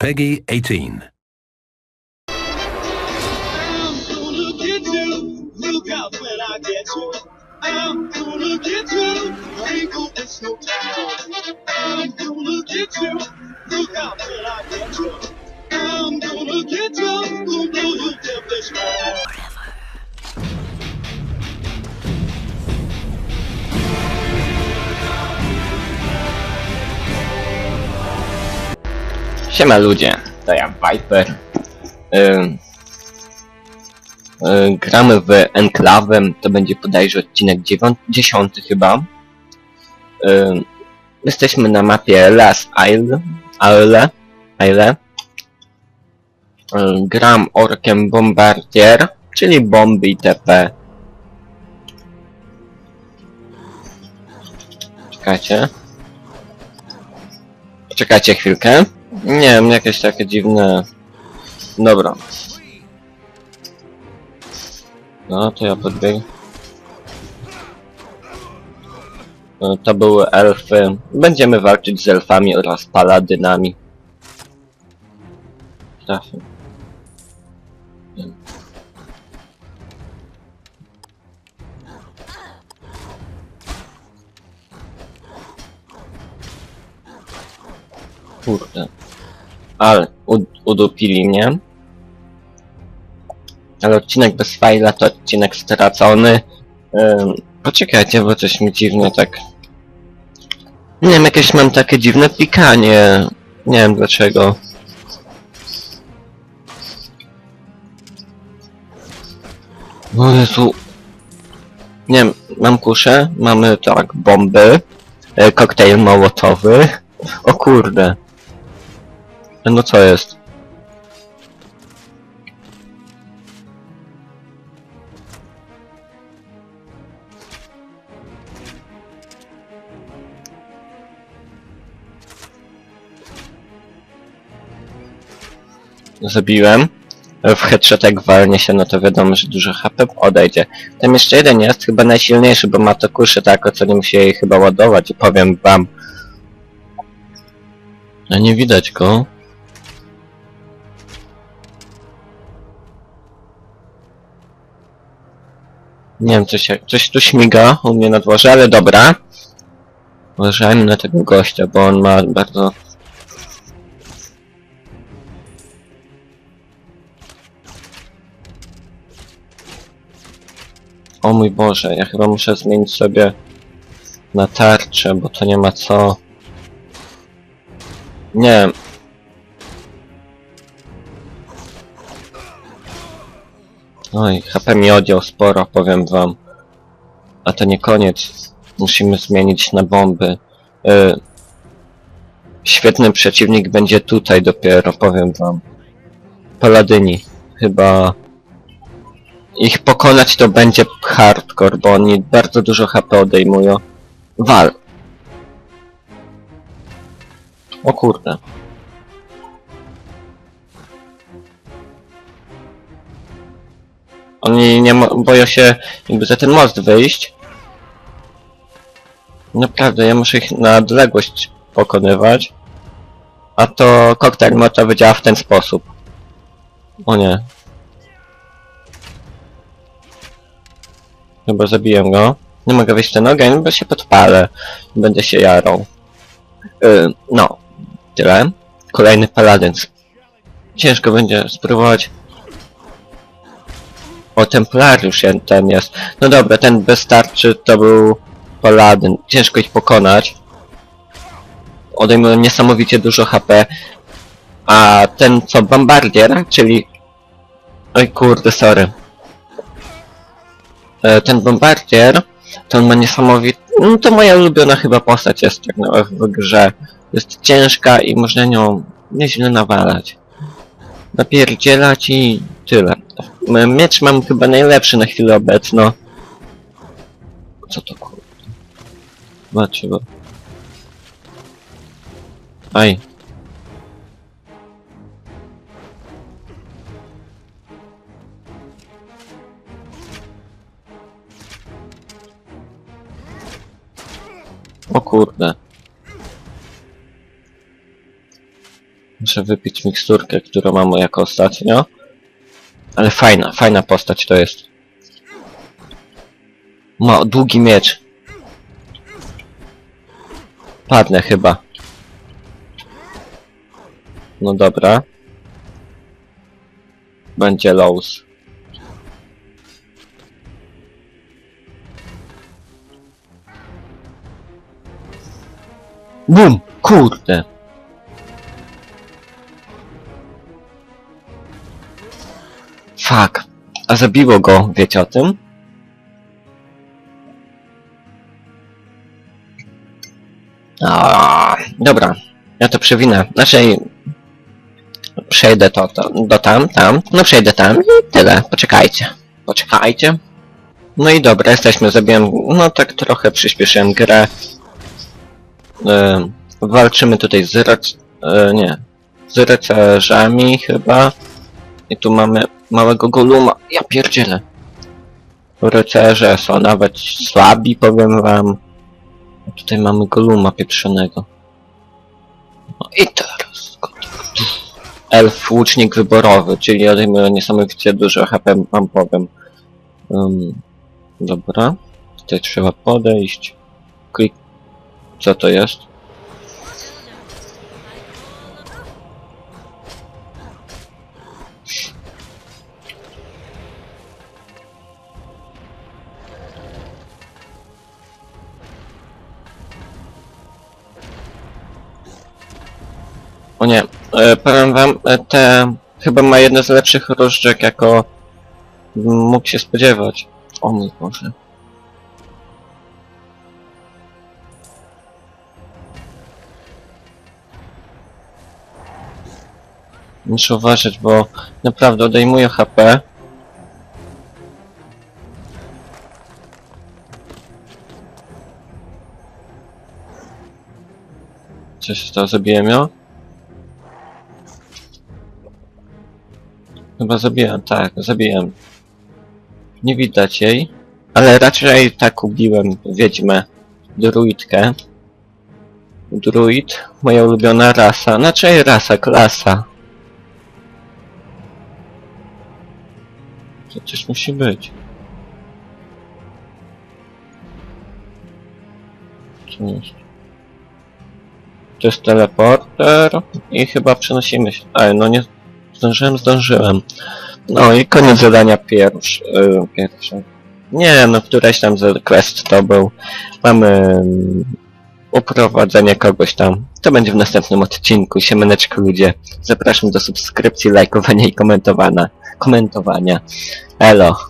Peggy 18. I'm gonna get you. Look out when I get you. I'm gonna get you. Ain't gonna no time. I'm gonna get you. Look out when I get you. I'm gonna get you. Gonna blow devilish mind. Siema ludzie, to ja Viper. Ym, y, gramy w Enklawem, to będzie bodajże odcinek 9, 10 chyba. Ym, jesteśmy na mapie Last Isle, Isle, Isle. Ym, gram orkiem Bombardier, czyli bomby itp. Czekajcie. Czekajcie chwilkę. Nie wiem, jakieś takie dziwne... Dobra. No, to ja podbiegł. No, to były elfy. Będziemy walczyć z elfami oraz paladynami. Trafię. Ale ud udupili mnie. Ale odcinek bez fajla to odcinek stracony. Poczekajcie, bo coś mi dziwnie tak... Nie wiem, jakieś mam takie dziwne pikanie. Nie wiem dlaczego. O Jezu. Nie wiem, mam kuszę, mamy tak, bomby, e, koktajl mołotowy. O kurde. No co jest? Zabiłem. W headshotek walnie się, no to wiadomo, że dużo HP odejdzie. Tam jeszcze jeden jest, chyba najsilniejszy, bo ma to kuszę tak, co nie musi jej chyba ładować i powiem wam. A nie widać go. Nie wiem, coś, coś tu śmiga u mnie na dworze, ale dobra. Uważajmy na tego gościa, bo on ma bardzo... O mój Boże, ja chyba muszę zmienić sobie na tarczę, bo to nie ma co... Nie Oj, HP mi odjął sporo, powiem wam. A to nie koniec. Musimy zmienić na bomby. Y, świetny przeciwnik będzie tutaj dopiero, powiem wam. Paladyni. Chyba... Ich pokonać to będzie hardcore, bo oni bardzo dużo HP odejmują. Wal. O kurde. Oni nie boją się jakby za ten most wyjść. Naprawdę, ja muszę ich na odległość pokonywać. A to koktajl motowy działa w ten sposób. O nie. Chyba zabiję go. Nie mogę wyjść w ten ogień, bo się podpalę. Będę się jarał. Yy, no. Tyle. Kolejny paladyn. Ciężko będzie spróbować o, Templariusz ten jest. No dobra, ten bez tarczy to był Paladyn. Ciężko ich pokonać. Odejmują niesamowicie dużo HP. A ten co Bombardier, czyli... Oj kurde, sorry. E, Ten Bombardier, to on ma niesamowity... No to moja ulubiona chyba postać jest tak w grze. Jest ciężka i można nią nieźle nawalać. Napierdzielać i tyle. Miecz mam chyba najlepszy na chwilę obecną. Co to kurde? Zobaczcie go. Aj. O kurde. Muszę wypić miksturkę, którą mam jako ostatnio. Ale fajna, fajna postać to jest. Ma długi miecz. Padnę chyba. No dobra. Będzie lows. Bum! Kurde! Fuck. A zabiło go, wiecie o tym? A, dobra, ja to przewinę. Znaczy, przejdę to, to do tam, tam. No przejdę tam i tyle. Poczekajcie. Poczekajcie. No i dobra, jesteśmy. Zabiłem, no tak trochę przyspieszyłem grę. E, walczymy tutaj z rac... E, nie. Z rycerzami chyba. I tu mamy małego goluma. Ja pierdzielę. Rycerze są nawet słabi, powiem wam. A tutaj mamy goluma pieprzonego. No i teraz. Elf łucznik wyborowy, czyli odejmuje niesamowicie dużo HP, wam powiem. Um, dobra. Tutaj trzeba podejść. Klik. Co to jest? O nie, e, powiem wam, e, te chyba ma jedne z lepszych różdżek, jako mógł się spodziewać. O mój Boże. Muszę uważać, bo naprawdę odejmuje HP. Co się stało? Zabiłem ją? Chyba zabiłem, tak, zabiłem. Nie widać jej, ale raczej tak ubiłem wiedźmę, druidkę. Druid, moja ulubiona rasa, znaczy rasa, klasa. Coś musi być. Co jest? To jest teleporter i chyba przenosimy się. Ale no nie zdążyłem, zdążyłem. No i koniec zadania pierwszy. Yy, pierwszy. Nie, no któreś tam z quest to był. Mamy uprowadzenie kogoś tam. To będzie w następnym odcinku. Siemaneczko ludzie. Zapraszam do subskrypcji, lajkowania i komentowania. Komentowania. Elo.